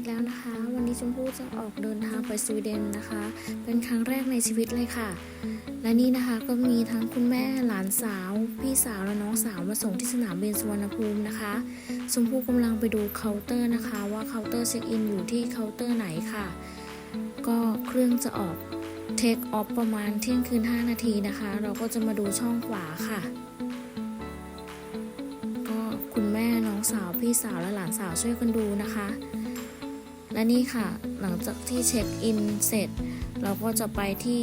อีกแล้วนะคะ วันนี้ชมพู่จะออกเดินทางไปสวีเดนนะคะ เป็นครั้งแรกในชีวิตเลยค่ะ และนี่นะคะก็มีทั้งคุณแม่หลานสาว พี่สาวและน้องสาวมาส่งที่สนามบินสุวรรณภูมินะคะชมพู่กำลังไปดูเคาน์เตอร์นะคะ ว่าเคาน์เตอร์เช็คอินอยู่ที่เคาน์เตอร์ไหนค่ะ ก็เครื่องจะออกเทคออฟประมาณเที่ยงคืน 5 นาทีนะคะ เราก็จะมาดูช่องขวาค่ะก็คุณแม่น้องสาวพี่สาวและหลานสาวช่วยกันดูนะคะ และนี่ค่ะ หลังจากที่เช็คอินเสร็จ เราก็จะไปที่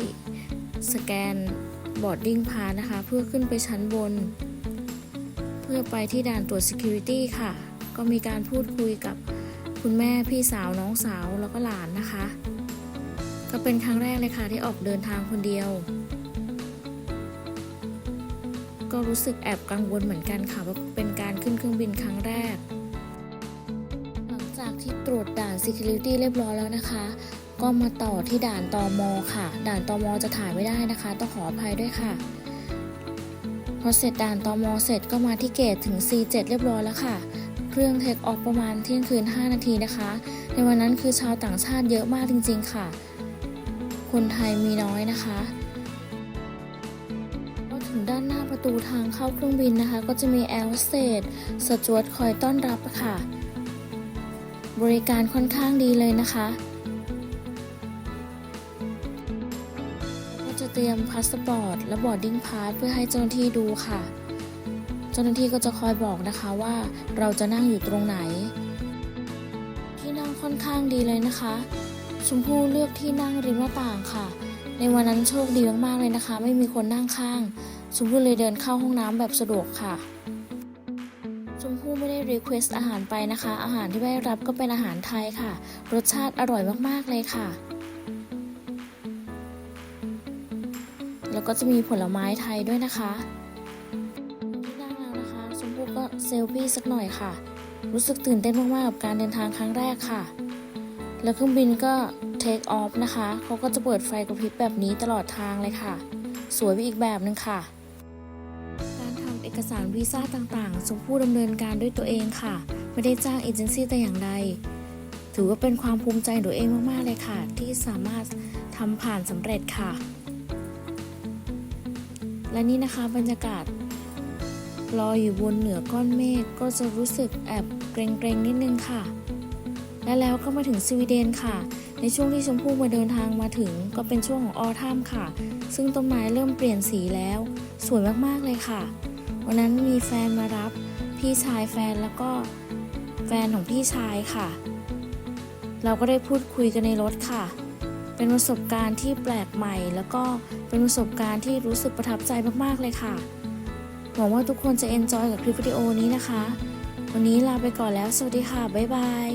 สแกนบอร์ดดิ้งพาสนะคะ เพื่อขึ้นไปชั้นบน เพื่อไปที่ด่านตรวจ Security ค่ะ ก็มีการพูดคุยกับคุณแม่พี่สาวน้องสาวแล้วก็หลานนะคะ ก็เป็นครั้งแรกเลยค่ะที่ออกเดินทางคนเดียว ก็รู้สึกแอบกังวลเหมือนกันค่ะว่าเป็นการขึ้นเครื่องบินครั้งแรก จากที่ตรวจด่าน Security เรียบร้อยแล้วนะคะ ก็มาต่อที่ด่านตอมอค่ะ ด่านตอมอจะถ่ายไม่ได้นะคะ ต้องขออภัยด้วยค่ะ พอเสร็จด่านตอมอเสร็จก็มาที่เกตถึง C7 เรียบร้อยแล้วค่ะ เครื่องเทคออฟประมาณเที่ยงคืน 5 นาทีนะคะ ในวันนั้นคือชาวต่างชาติเยอะมากจริง ๆ ค่ะ คนไทยมีน้อยนะคะึงด้านหน้าประตูทางเข้าเครื่องบินนะคะ ก็จะมีแอร์เตสสจวตคอยต้อนรับค่ะ บริการค่อนข้างดีเลยนะคะ ก็จะเตรียมพาสปอร์ตและบอร์ดดิ้งพาสเพื่อให้เจ้าหน้าที่ดูค่ะ เจ้าหน้าที่ก็จะคอยบอกนะคะว่าเราจะนั่งอยู่ตรงไหน ที่นั่งค่อนข้างดีเลยนะคะ ชมพู่เลือกที่นั่งริมหน้าต่างค่ะ ในวันนั้นโชคดีมากๆเลยนะคะ ไม่มีคนนั่งข้าง ชมพู่เลยเดินเข้าห้องน้ำแบบสะดวกค่ะ รีเควสอาหารไปนะคะ อาหารที่ได้รับก็เป็นอาหารไทยค่ะ รสชาติอร่อยมากๆเลยค่ะ แล้วก็จะมีผลไม้ไทยด้วยนะคะที่นั่งแล้วนะคะชมพู่ก็เซลฟี่สักหน่อยค่ะ รู้สึกตื่นเต้นมากๆกับการเดินทางครั้งแรกค่ะ แล้วเครื่องบินก็ take off นะคะ เขาก็จะเปิดไฟกระพริบแบบนี้ตลอดทางเลยค่ะ สวยไปอีกแบบหนึ่งค่ะ อกสารวีซ่าต่างๆชมพู่ดำเนินการด้วยตัวเองค่ะ ไม่ได้จ้างเอเจนซี่แต่อย่างใด ถือว่าเป็นความภูมิใจตัวเองมากๆเลยค่ะ ที่สามารถทำผ่านสำเร็จค่ะ และนี่นะคะบรรยากาศลอยอยู่บนเหนือก้อนเมฆก็จะรู้สึกแอบเกรงๆนิดนึงค่ะ และแล้วก็มาถึงสวีเดนค่ะ ในช่วงที่ชมพู่มาเดินทางมาถึงก็เป็นช่วงของออทัมค่ะ ซึ่งต้นไม้เริ่มเปลี่ยนสีแล้ว สวยมากๆเลยค่ะ วันนั้นมีแฟนมารับพี่ชายแฟนแล้วก็แฟนของพี่ชายค่ะ เราก็ได้พูดคุยกันในรถค่ะ เป็นประสบการณ์ที่แปลกใหม่ แล้วก็เป็นประสบการณ์ที่รู้สึกประทับใจมากๆเลยค่ะ หวังว่าทุกคนจะเอนจอยกับคลิปวิดีโอนี้นะคะ วันนี้ลาไปก่อนแล้ว สวัสดีค่ะ บ๊ายบาย